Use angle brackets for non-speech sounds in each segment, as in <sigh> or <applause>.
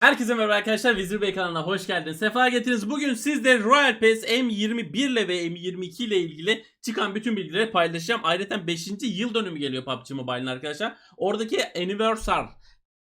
Herkese merhaba arkadaşlar. Vezir Bey kanalına hoş geldiniz. Sefa getirdiniz. Bugün sizle Royal Pass M21 ile ve M22 ile ilgili çıkan bütün bilgileri paylaşacağım. Ayrıca 5. yıl dönümü geliyor PUBG Mobile'ın arkadaşlar. Oradaki Anniversary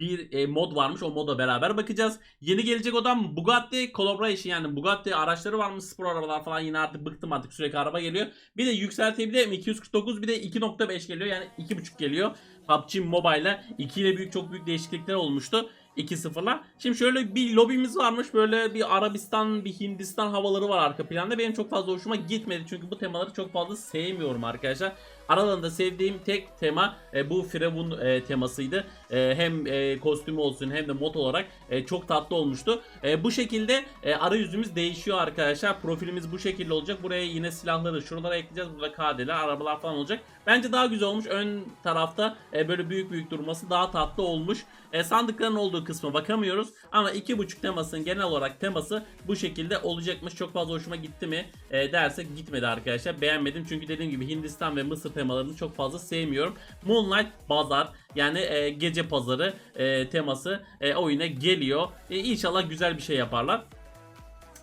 bir e, mod varmış. O moda beraber bakacağız. Yeni gelecek olan Bugatti Collaboration yani Bugatti araçları varmış. Spor arabalar falan yine artık bıktım artık sürekli araba geliyor. Bir de yükseltebilir M249 bir de 2.5 geliyor yani 2.5 geliyor. PUBG Mobile'la 2 ile büyük çok büyük değişiklikler olmuştu. 2-0'la. Şimdi şöyle bir lobimiz varmış. Böyle bir Arabistan, bir Hindistan havaları var arka planda. Benim çok fazla hoşuma gitmedi. Çünkü bu temaları çok fazla sevmiyorum arkadaşlar. Aralarında sevdiğim tek tema e, bu Firavun e, temasıydı. E, hem e, kostümü olsun hem de mod olarak e, çok tatlı olmuştu. E, bu şekilde e, arayüzümüz değişiyor arkadaşlar. Profilimiz bu şekilde olacak. Buraya yine silahları şuralara ekleyeceğiz. Burada KD'ler, arabalar falan olacak. Bence daha güzel olmuş. Ön tarafta e, böyle büyük büyük durması daha tatlı olmuş. E, sandıkların olduğu kısma bakamıyoruz. Ama 2.5 temasının genel olarak teması bu şekilde olacakmış. Çok fazla hoşuma gitti mi e, dersek gitmedi arkadaşlar. Beğenmedim çünkü dediğim gibi Hindistan ve Mısır temalarını çok fazla sevmiyorum. Moonlight Bazar yani e, gece pazarı e, teması e, oyuna geliyor. E, inşallah güzel bir şey yaparlar.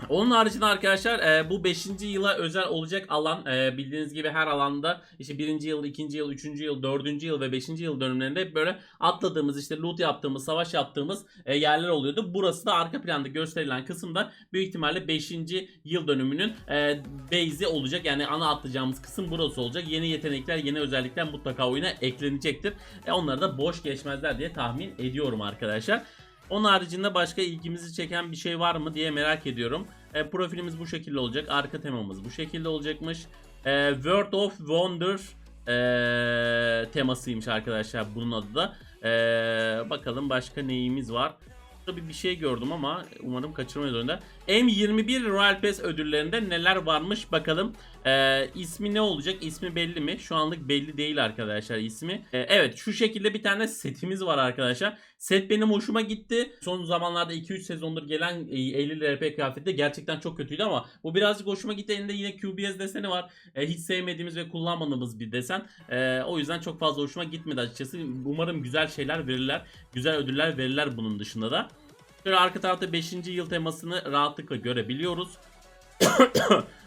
Onun haricinde arkadaşlar e, bu 5. yıla özel olacak alan e, bildiğiniz gibi her alanda işte 1. yıl, 2. yıl, 3. yıl, 4. yıl ve 5. yıl dönümlerinde hep böyle atladığımız işte loot yaptığımız, savaş yaptığımız e, yerler oluyordu. Burası da arka planda gösterilen kısımda büyük ihtimalle 5. yıl dönümünün e, base'i olacak. Yani ana atlayacağımız kısım burası olacak. Yeni yetenekler, yeni özellikler mutlaka oyuna eklenecektir. E, onları da boş geçmezler diye tahmin ediyorum arkadaşlar. Onun haricinde başka ilgimizi çeken bir şey var mı diye merak ediyorum. E, profilimiz bu şekilde olacak. Arka temamız bu şekilde olacakmış. E, World of Wonder e, temasıymış arkadaşlar bunun adı da. E, bakalım başka neyimiz var. Tabii bir şey gördüm ama umarım kaçırmayız önünde. M21 Royal Pass ödüllerinde neler varmış bakalım. Ee, ismi ne olacak? İsmi belli mi? Şu anlık belli değil arkadaşlar ismi. Ee, evet şu şekilde bir tane setimiz var arkadaşlar. Set benim hoşuma gitti. Son zamanlarda 2-3 sezondur gelen e, 50 RP kıyafeti gerçekten çok kötüydü ama bu birazcık hoşuma gitti. Elinde yine QBS deseni var. Ee, hiç sevmediğimiz ve kullanmadığımız bir desen. Ee, o yüzden çok fazla hoşuma gitmedi açıkçası. Umarım güzel şeyler verirler. Güzel ödüller verirler bunun dışında da. Şöyle arka tarafta 5. yıl temasını rahatlıkla görebiliyoruz. <coughs>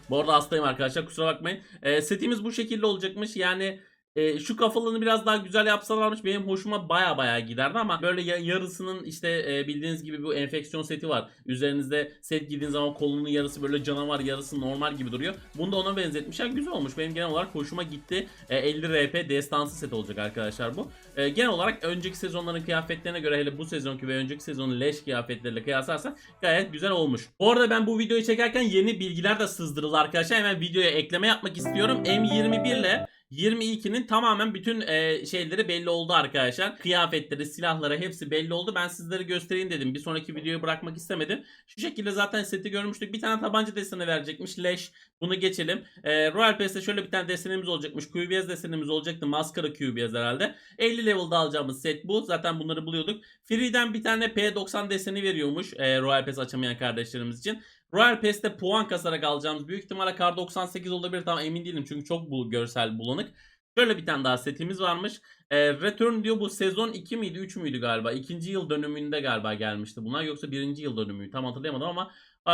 bu arada hastayım arkadaşlar kusura bakmayın. E, setimiz bu şekilde olacakmış. Yani e, şu kafalığını biraz daha güzel yapsalarmış benim hoşuma baya baya giderdi ama böyle ya- yarısının işte e, bildiğiniz gibi bu enfeksiyon seti var. Üzerinizde set giydiğiniz zaman kolunun yarısı böyle canavar yarısı normal gibi duruyor. Bunu da ona benzetmişler. Güzel olmuş. Benim genel olarak hoşuma gitti. E, 50 RP destansı set olacak arkadaşlar bu. E, genel olarak önceki sezonların kıyafetlerine göre hele bu sezonki ve önceki sezonun leş kıyafetleriyle kıyaslarsak gayet güzel olmuş. Bu arada ben bu videoyu çekerken yeni bilgiler de sızdırıldı arkadaşlar. Hemen videoya ekleme yapmak istiyorum. M21 ile 22'nin tamamen bütün e, şeyleri belli oldu arkadaşlar. Kıyafetleri, silahları hepsi belli oldu. Ben sizlere göstereyim dedim. Bir sonraki videoyu bırakmak istemedim. Şu şekilde zaten seti görmüştük. Bir tane tabanca deseni verecekmiş. Leş. Bunu geçelim. E, Royal Pass'te şöyle bir tane desenimiz olacakmış. QBS desenimiz olacaktı. Maskara QBS herhalde. 50 level'da alacağımız set bu. Zaten bunları buluyorduk. Free'den bir tane P90 deseni veriyormuş. E, Royal Pass açamayan kardeşlerimiz için. Royal Pass'te puan kasarak alacağımız büyük ihtimalle kar 98 olabilir tam emin değilim çünkü çok bu görsel bulanık. Şöyle bir tane daha setimiz varmış. E, Return diyor bu sezon 2 miydi 3 müydü galiba? İkinci yıl dönümünde galiba gelmişti bunlar yoksa birinci yıl dönümü tam hatırlayamadım ama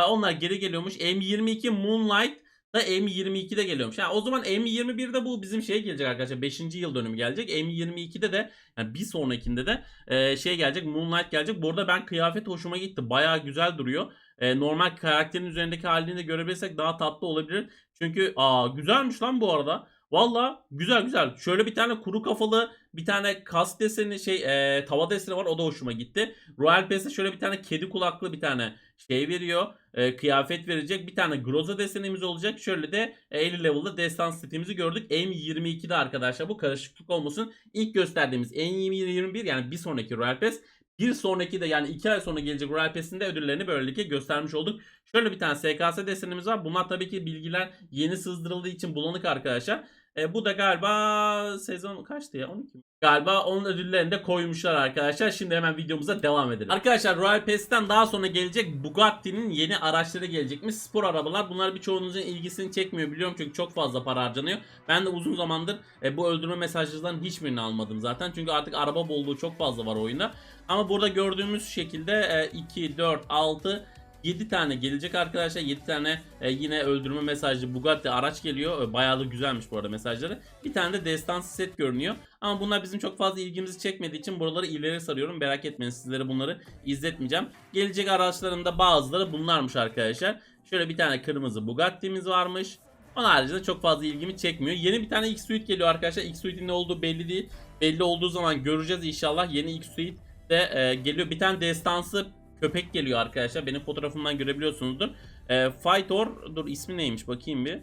onlar geri geliyormuş. M22 Moonlight da M22'de geliyormuş. Yani o zaman M21'de bu bizim şeye gelecek arkadaşlar. 5. yıl dönümü gelecek. M22'de de yani bir sonrakinde de e, şey gelecek. Moonlight gelecek. Bu arada ben kıyafet hoşuma gitti. Bayağı güzel duruyor. E, normal karakterin üzerindeki halini de görebilirsek daha tatlı olabilir. Çünkü aa güzelmiş lan bu arada. Valla güzel güzel. Şöyle bir tane kuru kafalı bir tane kas deseni şey e, tava deseni var o da hoşuma gitti. Royal Pass'e şöyle bir tane kedi kulaklı bir tane şey veriyor. E, kıyafet verecek. Bir tane Groza desenimiz olacak. Şöyle de e, 50 level'da destan setimizi gördük. M22'de arkadaşlar bu karışıklık olmasın. İlk gösterdiğimiz M21 yani bir sonraki Royal Pass bir sonraki de yani 2 ay sonra gelecek Royal Pass'in de ödüllerini böylelikle göstermiş olduk. Şöyle bir tane SKS desenimiz var. Bunlar tabii ki bilgiler yeni sızdırıldığı için bulanık arkadaşlar. E, bu da galiba sezon kaçtı ya? 12 mi? Galiba onun ödüllerini de koymuşlar arkadaşlar. Şimdi hemen videomuza devam edelim. Arkadaşlar Royal Pass'ten daha sonra gelecek Bugatti'nin yeni araçları gelecekmiş. Spor arabalar. Bunlar birçoğunuzun ilgisini çekmiyor biliyorum çünkü çok fazla para harcanıyor. Ben de uzun zamandır e, bu öldürme mesajlarından hiçbirini almadım zaten. Çünkü artık araba bolluğu çok fazla var oyunda. Ama burada gördüğümüz şekilde e, 2, 4, 6, 7 tane gelecek arkadaşlar. 7 tane e, yine öldürme mesajlı Bugatti araç geliyor. E, bayağı da güzelmiş bu arada mesajları. Bir tane de destansı set görünüyor. Ama bunlar bizim çok fazla ilgimizi çekmediği için buraları ileri sarıyorum. Merak etmeyin sizlere bunları izletmeyeceğim. Gelecek araçlarında bazıları bunlarmış arkadaşlar. Şöyle bir tane kırmızı Bugatti'miz varmış. Onun haricinde çok fazla ilgimi çekmiyor. Yeni bir tane X-Suite geliyor arkadaşlar. X-Suite'in ne olduğu belli değil. Belli olduğu zaman göreceğiz inşallah. Yeni X-Suite de e, geliyor. Bir tane destansı köpek geliyor arkadaşlar. Benim fotoğrafımdan görebiliyorsunuzdur. E, Fightor dur ismi neymiş bakayım bir.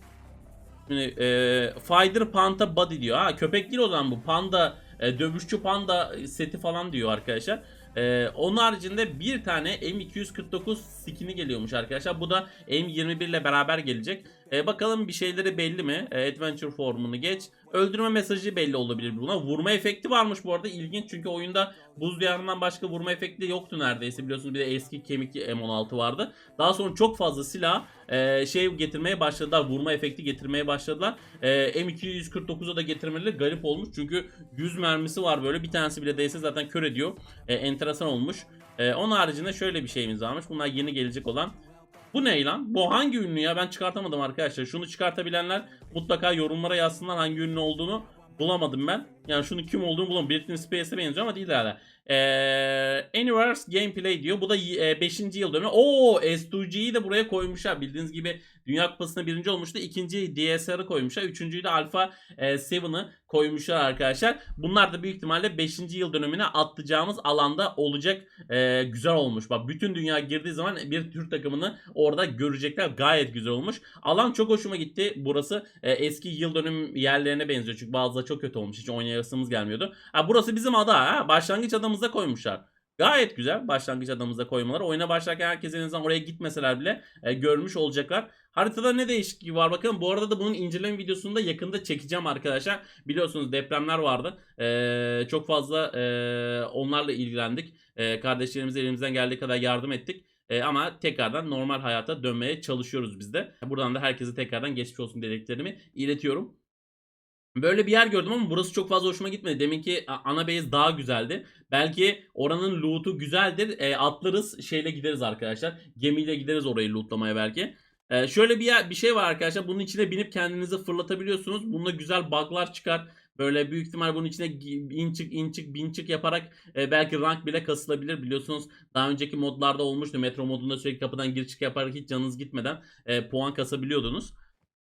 Şimdi, e, Fighter Panda Body diyor. Ha köpek değil o zaman bu. Panda e, dövüşçü panda seti falan diyor arkadaşlar. Ee, onun haricinde bir tane M249 skin'i geliyormuş arkadaşlar. Bu da M21 ile beraber gelecek. Ee, bakalım bir şeyleri belli mi? Ee, Adventure formunu geç. Öldürme mesajı belli olabilir buna. Vurma efekti varmış bu arada. İlginç çünkü oyunda buz diyarından başka vurma efekti yoktu neredeyse. Biliyorsunuz bir de eski kemik M16 vardı. Daha sonra çok fazla silah e, şey getirmeye başladılar. Vurma efekti getirmeye başladılar. E, M249'a da getirmeleri garip olmuş. Çünkü 100 mermisi var böyle. Bir tanesi bile değse zaten kör ediyor. E, enteresan olmuş. E, onun haricinde şöyle bir şeyimiz varmış. Bunlar yeni gelecek olan. Bu ne lan? Bu hangi ünlü ya? Ben çıkartamadım arkadaşlar. Şunu çıkartabilenler mutlaka yorumlara yazsınlar hangi ünlü olduğunu. Bulamadım ben. Yani şunu kim olduğunu bulamadım. Britney Spears'e benziyor ama değil herhalde. Ee, Anniversary Gameplay diyor. Bu da 5. yıl dönümü. Oo S2G'yi de buraya koymuşlar. Bildiğiniz gibi Dünya Kupası'nda birinci olmuştu. İkinci DSR'ı koymuşlar. Üçüncüyü de Alpha 7'ı koymuşlar arkadaşlar. Bunlar da büyük ihtimalle 5. yıl dönümüne atlayacağımız alanda olacak. Ee, güzel olmuş. Bak bütün dünya girdiği zaman bir Türk takımını orada görecekler. Gayet güzel olmuş. Alan çok hoşuma gitti. Burası e, eski yıl dönüm yerlerine benziyor. Çünkü bazıları çok kötü olmuş. Hiç oynayasımız gelmiyordu. Ha, burası bizim ada. Ha? Başlangıç adamıza koymuşlar. Gayet güzel başlangıç adamıza koymaları. Oyuna başlarken herkes en azından oraya gitmeseler bile e, görmüş olacaklar. Haritada ne değişikliği var bakın. Bu arada da bunun inceleme videosunu da yakında çekeceğim arkadaşlar. Biliyorsunuz depremler vardı. E, çok fazla e, onlarla ilgilendik. E, kardeşlerimize elimizden geldiği kadar yardım ettik. E, ama tekrardan normal hayata dönmeye çalışıyoruz biz de. Buradan da herkese tekrardan geçmiş olsun dileklerimi iletiyorum. Böyle bir yer gördüm ama burası çok fazla hoşuma gitmedi. Deminki ana base daha güzeldi. Belki oranın loot'u güzeldir. E, atlarız şeyle gideriz arkadaşlar. Gemiyle gideriz orayı lootlamaya belki. E, şöyle bir yer, bir şey var arkadaşlar. Bunun içine binip kendinizi fırlatabiliyorsunuz. Bunda güzel bug'lar çıkar. Böyle büyük ihtimal bunun içine in çık in çık bin çık yaparak e, belki rank bile kasılabilir. Biliyorsunuz daha önceki modlarda olmuştu. Metro modunda sürekli kapıdan gir çık yaparak hiç canınız gitmeden e, puan kasabiliyordunuz.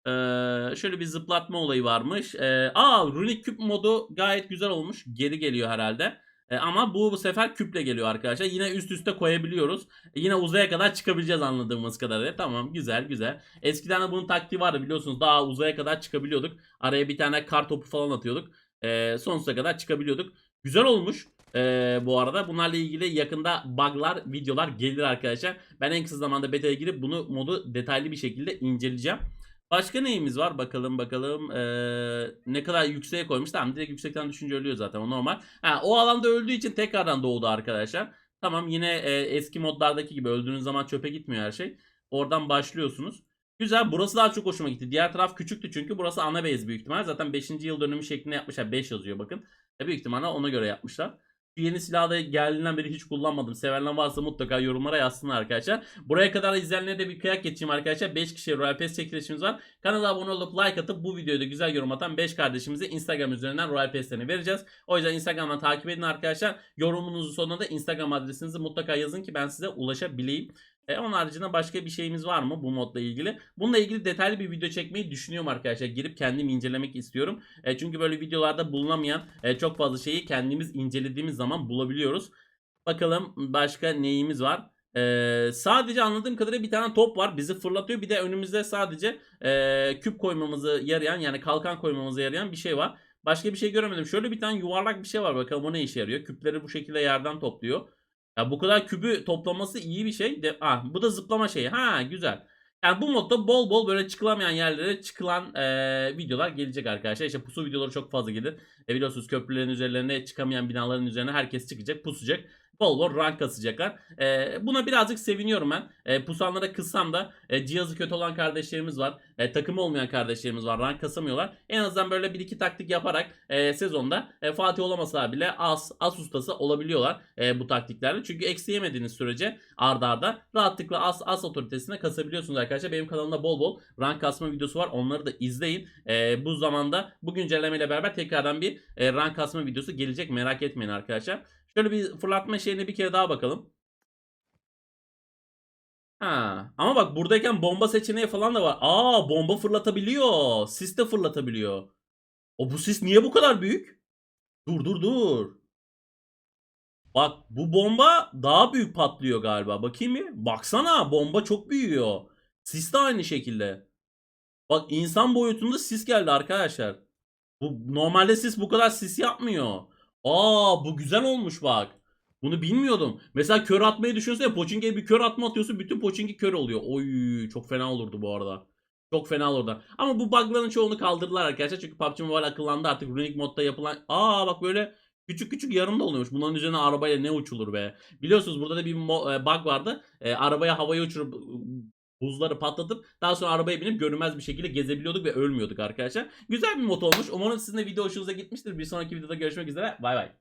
Ee, şöyle bir zıplatma olayı varmış. Ee, aa Runic küp modu gayet güzel olmuş. Geri geliyor herhalde. Ee, ama bu bu sefer küple geliyor arkadaşlar. Yine üst üste koyabiliyoruz. Ee, yine uzaya kadar çıkabileceğiz anladığımız kadarıyla. Tamam güzel güzel. Eskiden de bunun taktiği vardı biliyorsunuz. Daha uzaya kadar çıkabiliyorduk. Araya bir tane kar topu falan atıyorduk. Ee, sonsuza kadar çıkabiliyorduk. Güzel olmuş. Ee, bu arada bunlarla ilgili yakında bug'lar, videolar gelir arkadaşlar. Ben en kısa zamanda beta'ya girip bunu modu detaylı bir şekilde inceleyeceğim. Başka neyimiz var? Bakalım bakalım. Ee, ne kadar yükseğe koymuş. Tamam direkt yüksekten düşünce ölüyor zaten o normal. Ha, o alanda öldüğü için tekrardan doğdu arkadaşlar. Tamam yine e, eski modlardaki gibi öldüğünüz zaman çöpe gitmiyor her şey. Oradan başlıyorsunuz. Güzel burası daha çok hoşuma gitti. Diğer taraf küçüktü çünkü burası ana base büyük ihtimal. Zaten 5. yıl dönümü şeklinde yapmışlar. 5 yazıyor bakın. E, büyük ihtimalle ona göre yapmışlar. Yeni silahı da geldiğinden beri hiç kullanmadım. Sevenler varsa mutlaka yorumlara yazsınlar arkadaşlar. Buraya kadar izleyenlere de bir kıyak geçeyim arkadaşlar. 5 kişiye Royal Pass çekilişimiz var. Kanala abone olup like atıp bu videoda güzel yorum atan 5 kardeşimize Instagram üzerinden Royal Pass'lerini vereceğiz. O yüzden Instagram'dan takip edin arkadaşlar. Yorumunuzun sonuna da Instagram adresinizi mutlaka yazın ki ben size ulaşabileyim. E, onun haricinde başka bir şeyimiz var mı bu modla ilgili? Bununla ilgili detaylı bir video çekmeyi düşünüyorum arkadaşlar. Girip kendim incelemek istiyorum. E, çünkü böyle videolarda bulunamayan e, çok fazla şeyi kendimiz incelediğimiz zaman bulabiliyoruz. Bakalım başka neyimiz var? Ee, sadece anladığım kadarıyla bir tane top var bizi fırlatıyor bir de önümüzde sadece e, küp koymamızı yarayan yani kalkan koymamızı yarayan bir şey var. Başka bir şey göremedim. Şöyle bir tane yuvarlak bir şey var bakalım o ne işe yarıyor. Küpleri bu şekilde yerden topluyor. Ya bu kadar kübü toplaması iyi bir şey. De, ah, bu da zıplama şeyi. Ha güzel. Yani bu modda bol bol böyle çıkılamayan yerlere çıkılan eee, videolar gelecek arkadaşlar. İşte pusu videoları çok fazla gelir. E biliyorsunuz köprülerin üzerlerine çıkamayan binaların üzerine herkes çıkacak, pusacak. Bol bol rank kasacaklar. E, buna birazcık seviniyorum ben. E, pusanlara kıssam da e, cihazı kötü olan kardeşlerimiz var. E, takımı olmayan kardeşlerimiz var. Rank kasamıyorlar. En azından böyle bir iki taktik yaparak e, sezonda e, Fatih olamasalar bile as, as ustası olabiliyorlar e, bu taktiklerle. Çünkü eksi yemediğiniz sürece arda arda rahatlıkla as, as otoritesine kasabiliyorsunuz arkadaşlar. Benim kanalımda bol bol rank kasma videosu var. Onları da izleyin. E, bu zamanda bu güncellemeyle beraber tekrardan bir e, rank kasma videosu gelecek. Merak etmeyin arkadaşlar. Şöyle bir fırlatma şeyine bir kere daha bakalım. Ha. Ama bak buradayken bomba seçeneği falan da var. Aa bomba fırlatabiliyor. Sis de fırlatabiliyor. O bu sis niye bu kadar büyük? Dur dur dur. Bak bu bomba daha büyük patlıyor galiba. Bakayım mı? Baksana bomba çok büyüyor. Sis de aynı şekilde. Bak insan boyutunda sis geldi arkadaşlar. Bu normalde sis bu kadar sis yapmıyor. Aa bu güzel olmuş bak. Bunu bilmiyordum. Mesela kör atmayı düşünsene. Pochinki'ye bir kör atma atıyorsun. Bütün Pochinki kör oluyor. Oy çok fena olurdu bu arada. Çok fena olurdu. Ama bu bug'ların çoğunu kaldırdılar arkadaşlar. Çünkü PUBG Mobile akıllandı artık. Runic modda yapılan... Aa bak böyle küçük küçük yarım da oluyormuş. Bunların üzerine arabayla ne uçulur be. Biliyorsunuz burada da bir e, bug vardı. E, arabaya havaya uçurup buzları patlatıp daha sonra arabaya binip görünmez bir şekilde gezebiliyorduk ve ölmüyorduk arkadaşlar. Güzel bir mod olmuş. Umarım sizin de video hoşunuza gitmiştir. Bir sonraki videoda görüşmek üzere. Bay bay.